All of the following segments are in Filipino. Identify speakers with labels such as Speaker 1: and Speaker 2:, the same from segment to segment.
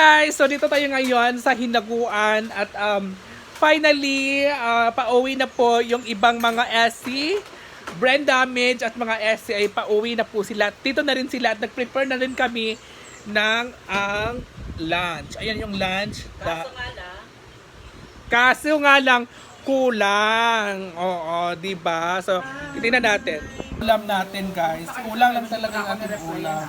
Speaker 1: Guys, so dito tayo ngayon sa Hinaguan at um, finally, ah, pauwi na po yung ibang mga SC. Brand damage at mga SC ay pauwi na po sila. Dito na rin sila at nag-prepare na rin kami ng ang lunch. Ayan yung lunch. Da- Kaso nga lang, kulang. Oo, di ba? So, titingnan natin. Ulam natin, guys. Kulang lang talaga ang ating ulam.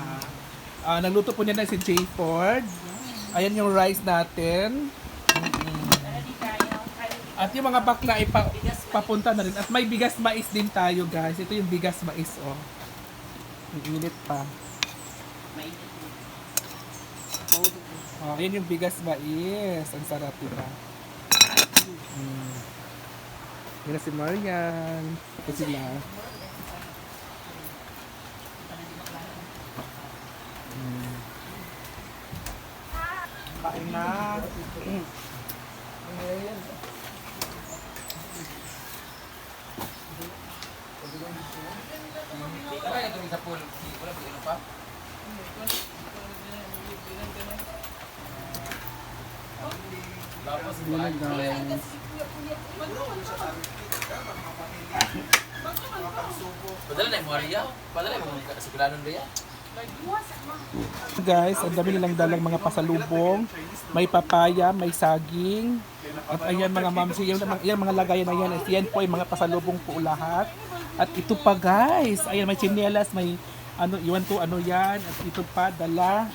Speaker 1: Ah, nagluto po niya na si Jay Ford. Ayan yung rice natin. Mm-mm. At yung mga bakla ay pa, papunta na rin. At may bigas mais din tayo, guys. Ito yung bigas mais, oh. Ang init pa. Oh, ayan yung bigas mais. Ang sarap, diba? Mm. Yan na si Marian. Ito sila. Kain na. Ayan. Yan na, guys.
Speaker 2: Padala na yung Maria. Padala yung mga kasiguranon Ria.
Speaker 1: Guys, ang dami nilang dalang mga pasalubong. May papaya, may saging. At ayan mga mamsi, yung, yung mga lagayan na yan. At yan po ay mga pasalubong po lahat. At ito pa guys, ayan may chinelas, may ano, iwan ko ano yan. At ito pa, dala.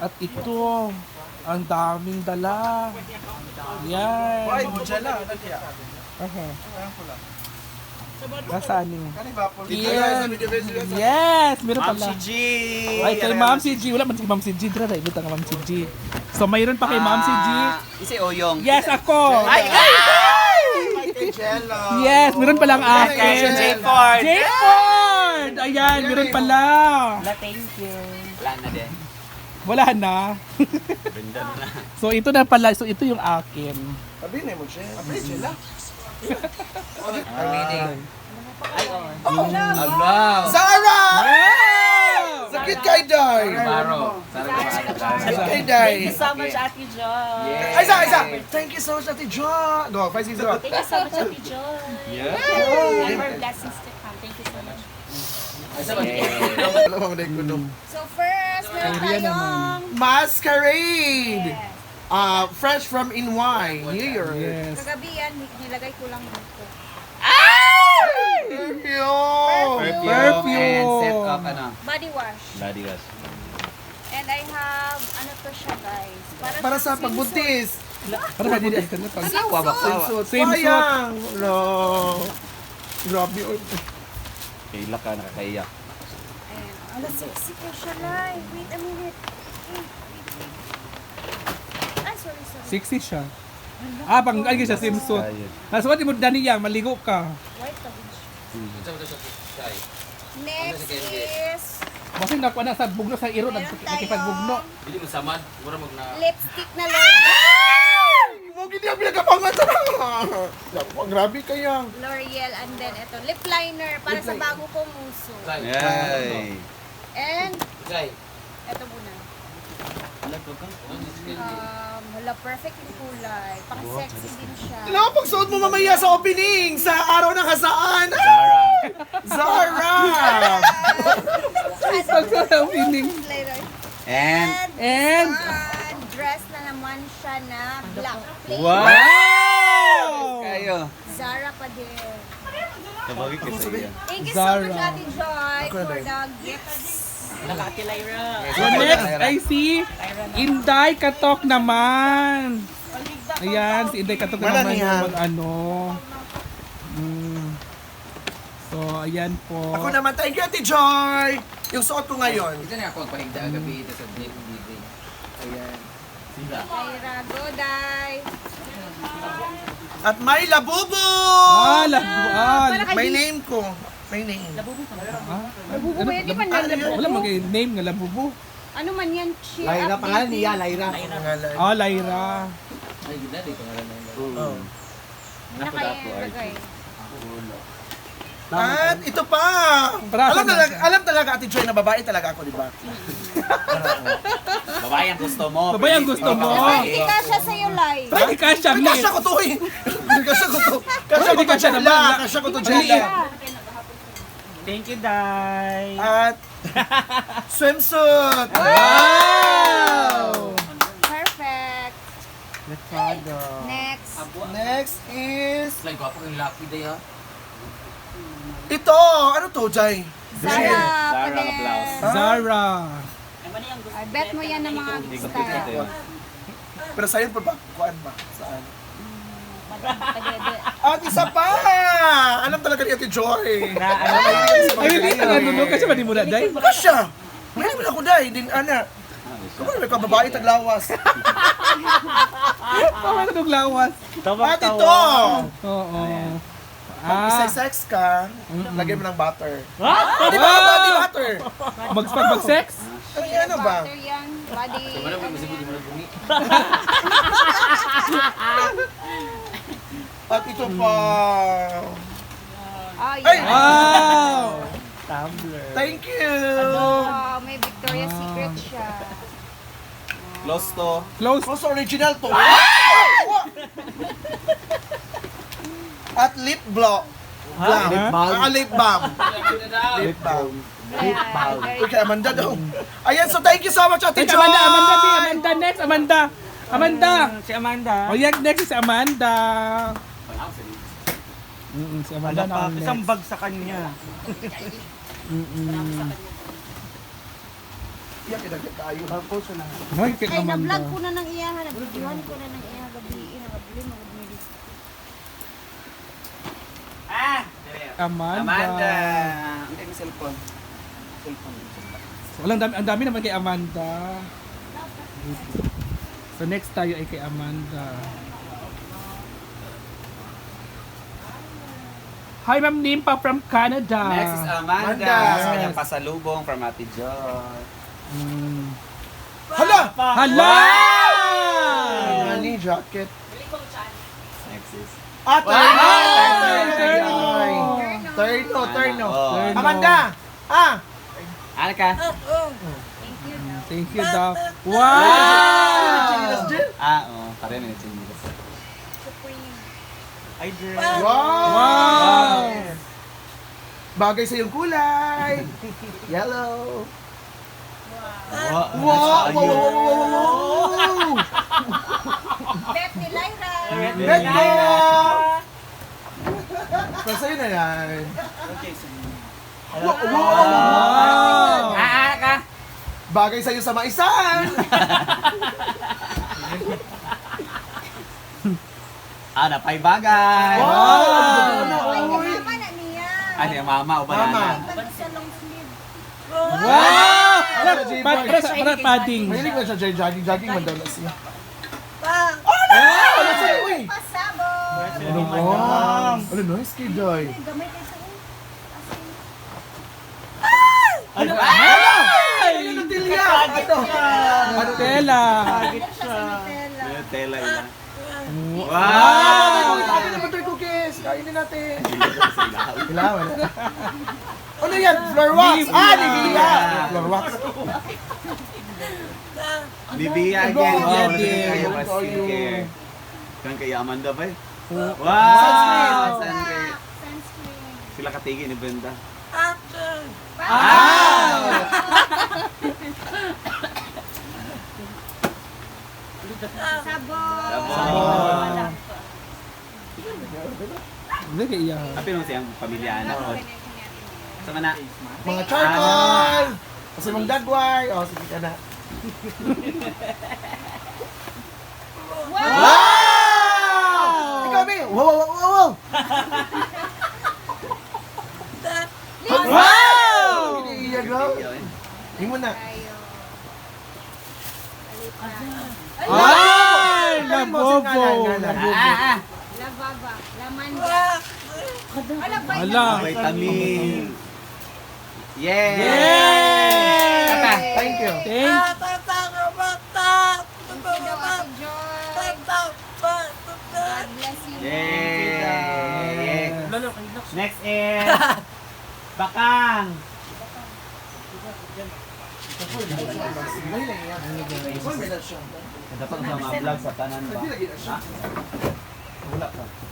Speaker 1: At ito, ang daming dala. Yan.
Speaker 3: Ay, mujala. Nagya.
Speaker 1: Aha. Nasaan yung?
Speaker 3: Dito
Speaker 1: Yan.
Speaker 3: guys, sa
Speaker 1: Yes, meron pala.
Speaker 3: G.
Speaker 1: Ay, kay Ma'am si G. Wala man si Ma'am si G. Dra, ibig ka Ma'am si G. So, mayroon pa kay Ma'am si G.
Speaker 2: Isi Oyong.
Speaker 1: Yes, ako.
Speaker 2: Ay, ay!
Speaker 3: Jello.
Speaker 1: Yes, meron palang akin.
Speaker 3: J. Ford.
Speaker 1: J. Ford! Ayan, meron pala.
Speaker 2: Wala na din.
Speaker 1: Wala na.
Speaker 2: Benda na.
Speaker 1: So, ito na pala. So, ito yung akin.
Speaker 3: Sabi na mo siya. Sabi sila.
Speaker 2: Allah!
Speaker 3: Zara! Sakit kay Day.
Speaker 2: Baro.
Speaker 3: Sakit kay Day.
Speaker 4: Thank you so much, Ate Jo.
Speaker 3: Ay, isa, isa. Thank you so much, Ate Jo. Go, five, six, go.
Speaker 4: Thank you so much, Ate Jo.
Speaker 2: Yeah.
Speaker 4: And more blessings to come. Thank you so much. So first, meron tayong...
Speaker 3: Masquerade.
Speaker 4: Yes.
Speaker 3: Uh, fresh from Inway, New York.
Speaker 1: Yes.
Speaker 4: Kagabi yan, nilagay ko lang dito.
Speaker 3: Perfume.
Speaker 1: Perfume.
Speaker 2: And set up ano.
Speaker 4: Body wash.
Speaker 2: Body wash.
Speaker 4: And I have, ano to siya guys? Para,
Speaker 3: sa pagbuntis.
Speaker 1: Para magbuntis ka na pag...
Speaker 2: Asawa ba?
Speaker 3: Swimsuit.
Speaker 1: Swimsuit.
Speaker 3: Sayang. No. Grabe. oh.
Speaker 2: Kaila ka nakakaiyak.
Speaker 4: swimsuit. Ayan. Ala, sexy ko siya live. Wait a minute. Wait, wait, wait. Ay, sorry, sorry.
Speaker 1: Sexy siya. Ah, pang ay siya swimsuit. Nasuot mo dani yang maligo ka.
Speaker 4: Next is
Speaker 1: Basta na na sa bugno sa iro
Speaker 4: Meron
Speaker 1: nakipag-bugno.
Speaker 2: Hindi mo samad. Mura mag na.
Speaker 4: lipstick na L'Oreal.
Speaker 3: Huwag hindi ang pinagkapangan sa Naku, Grabe kaya.
Speaker 4: L'Oreal and then ito, lip liner para sa bago kong uso.
Speaker 2: Yay!
Speaker 4: And ito muna. Um, wala perfect yung kulay. Pang sexy din siya.
Speaker 3: Kailangan pagsuot mo mamaya sa opening sa araw ng kasaan. Zara!
Speaker 1: Pagka feeling.
Speaker 4: Later.
Speaker 2: And
Speaker 1: And
Speaker 4: ah, dress na naman siya na black. Plain.
Speaker 1: wow!
Speaker 2: kayo.
Speaker 4: Zara pa din.
Speaker 2: Kabagi ka sa iya.
Speaker 4: Thank you
Speaker 1: Zara.
Speaker 4: so much, Ate Joy, for the gifts.
Speaker 1: So next, I see Inday Katok naman. Ayan, si Inday Katok
Speaker 3: Wala
Speaker 1: naman
Speaker 3: niya.
Speaker 1: yung mag ano. Mm. So, ayan po.
Speaker 3: Ako naman, thank you, Ate Joy! Yung suot ko ngayon.
Speaker 2: Ito na ako pahigda gabi ito sa Blake DJ. Ayan. Sila.
Speaker 4: Kyra, go, Day.
Speaker 3: At may labubo!
Speaker 1: Ah, labu, ah,
Speaker 3: May name ko. May name.
Speaker 4: Labubo ba yan? Di ba na
Speaker 1: wala mag-name nga labubo.
Speaker 4: Ano man yan? Cheer
Speaker 5: Lyra,
Speaker 4: up,
Speaker 5: pangalan
Speaker 4: baby.
Speaker 5: niya, Lyra.
Speaker 3: Pangalan.
Speaker 1: Ah, Lyra.
Speaker 2: Ay, ganda di ko na lang.
Speaker 3: Oh.
Speaker 4: Naka yan, lagay.
Speaker 3: At ito pa. Alam talaga, alam talaga Ate Joy na babae talaga ako, di ba?
Speaker 2: Babae ang gusto mo.
Speaker 1: Babae ang gusto mo.
Speaker 4: Hindi ka siya sa'yo, Lai.
Speaker 1: Pwede ka siya,
Speaker 3: Ay,
Speaker 1: Lee.
Speaker 3: kasya ko to eh. Kasya ko to. Kasya ko
Speaker 1: Pwede
Speaker 3: to
Speaker 1: ka siya
Speaker 3: Jella.
Speaker 1: naman.
Speaker 3: Kasya ko to. Jella.
Speaker 5: Thank you, Day.
Speaker 3: At swimsuit.
Speaker 1: Wow!
Speaker 4: Perfect.
Speaker 5: Let's go.
Speaker 4: Next.
Speaker 3: Next is
Speaker 2: Like, gwapo yung lucky day ha.
Speaker 3: ito. Ano to, Jai?
Speaker 4: Zara.
Speaker 2: Zara
Speaker 4: Pader.
Speaker 2: blouse.
Speaker 1: Zara.
Speaker 4: Ay, bet mo yan ng mga style.
Speaker 3: Pero sa'yo pa ba? Kuan ba? Saan?
Speaker 4: Padede.
Speaker 3: At isa pa! Alam talaga ni Ate Joy.
Speaker 5: Na, ano?
Speaker 1: Ay, hindi ka nanunog kasi mali mo na, Day.
Speaker 3: Kasya! May naman ako dahil. Din, ana. Kung may kababae taglawas.
Speaker 1: Tama na lawas.
Speaker 3: At ito!
Speaker 1: Oo.
Speaker 3: Pag
Speaker 1: Ah,
Speaker 3: isa-sex ka, lagyan mo ng butter.
Speaker 5: What?
Speaker 3: Di ba? Body butter!
Speaker 1: mag mag-sex?
Speaker 3: Ay, ano ba?
Speaker 4: Butter yan. Body.
Speaker 2: Wala mo masibig mo na bumi.
Speaker 3: At ito pa.
Speaker 4: Oh,
Speaker 3: Ay!
Speaker 4: yeah.
Speaker 1: Wow!
Speaker 5: Tumblr.
Speaker 3: Thank you!
Speaker 4: Oh, may Victoria's Secret siya.
Speaker 2: Close to.
Speaker 1: Close.
Speaker 3: Most original to. At lip block. Balm.
Speaker 1: Lip balm?
Speaker 3: Ah, lip balm. Lip balm.
Speaker 4: Yeah, very
Speaker 3: Okay, Amanda daw. Ayan, so thank you so much, Ate Joy!
Speaker 1: Amanda, Amanda, B. Amanda, next, Amanda. Amanda.
Speaker 5: Si Amanda.
Speaker 1: O yan, next is Amanda. Mm, si Amanda na
Speaker 5: pa.
Speaker 1: ang
Speaker 5: Isang
Speaker 1: next.
Speaker 5: bag sa kanya.
Speaker 1: Mm-mm.
Speaker 3: Yan, kinagit tayo.
Speaker 5: Puso na.
Speaker 1: Hoy, kay
Speaker 4: Ay, na-vlog ko na ng iyahan. Nag-videohan ko na ng iyahan. Gabi, nagabili mo.
Speaker 5: Ah!
Speaker 1: Amanda.
Speaker 2: Amanda. Hindi may cellphone. Cellphone.
Speaker 1: Walang dami, ang dami naman kay Amanda. So next tayo ay kay Amanda. Hi, Ma'am Nimpa from Canada.
Speaker 2: Next is Amanda.
Speaker 3: Amanda.
Speaker 2: Sa kanyang pasalubong from Ate Joy.
Speaker 1: Mm.
Speaker 3: Hala!
Speaker 1: Hala!
Speaker 3: Money jacket.
Speaker 2: Next is...
Speaker 1: Wow!
Speaker 3: Terno! Terno, terno.
Speaker 2: Oh.
Speaker 1: Terno.
Speaker 3: Amanda! Ah!
Speaker 2: Ano ka?
Speaker 1: Thank you, Doc. Wow!
Speaker 2: Ah, oo. Pareho na yung
Speaker 4: Supreme.
Speaker 5: Ay.
Speaker 3: Wow!
Speaker 1: Wow!
Speaker 3: Bagay sa iyong kulay. Yellow.
Speaker 2: Wow.
Speaker 3: Wow! Wow! Wow! Wow! Wow!
Speaker 4: Bet ni Lyra.
Speaker 3: Bet ko! Kasi yun na yan.
Speaker 5: Okay, sige.
Speaker 3: Wow! Wow!
Speaker 1: Wow!
Speaker 2: Ah, ka?
Speaker 3: Bagay sa iyo sa maisan.
Speaker 2: Ah, napay bagay.
Speaker 3: Wow!
Speaker 4: Ay,
Speaker 3: Uy!
Speaker 4: kasama na niya.
Speaker 2: Ano yung mama o
Speaker 3: Mama.
Speaker 2: banana?
Speaker 4: Pag sa long sleeve.
Speaker 1: Wow! Para, para, para, para padding.
Speaker 3: Mahilig na siya dyan, jogging, jogging, madala siya.
Speaker 4: Bang!
Speaker 3: Ah! Ano sa'yo, uy?
Speaker 4: Pasabog!
Speaker 3: Ano mo? Ano nice kay Joy?
Speaker 4: Ay, gamay kayo sa iyo.
Speaker 3: Ano? Ay! Ano ng tilya? Ano?
Speaker 1: Matela.
Speaker 5: Target siya.
Speaker 4: Tela.
Speaker 2: Yung tela yun.
Speaker 3: Wow!
Speaker 2: Wow!
Speaker 3: Atin na butter cookies! Kainin natin! Kailangan. Ano yan? Floor wax! Ah, Livia! Floor wax.
Speaker 2: Libya
Speaker 3: Ang
Speaker 2: again.
Speaker 3: Ang go,
Speaker 2: skincare. Kan kay Amanda ba eh?
Speaker 1: Wow!
Speaker 3: Sunscreen.
Speaker 2: Sunscreen. Sila katigin ni Brenda.
Speaker 1: Ah!
Speaker 4: Sabog!
Speaker 2: Sabog.
Speaker 1: Hindi kay iya.
Speaker 2: Tapi nung siyang pamilya na. Sama na.
Speaker 3: Mga charcoal! Kasi mong dagway. O, sige ka na. Wow! Ikaw, May! Wow, wow, wow, wow! Wow! Iniiyak daw. Hindi mo na.
Speaker 1: Ay!
Speaker 3: Ano mo,
Speaker 1: Labobo!
Speaker 3: ngalan?
Speaker 2: Ah, ah,
Speaker 4: Lababa. Lamanda. Ala,
Speaker 2: ah. Vitamin. Yeah!
Speaker 1: Yay!
Speaker 2: Kata.
Speaker 3: Thank you.
Speaker 1: Thank
Speaker 4: bless you.
Speaker 2: Yeah! Next is... Bakang! Dapat sa mga vlog sa tanan ba?
Speaker 3: Siya.
Speaker 2: Wala ka.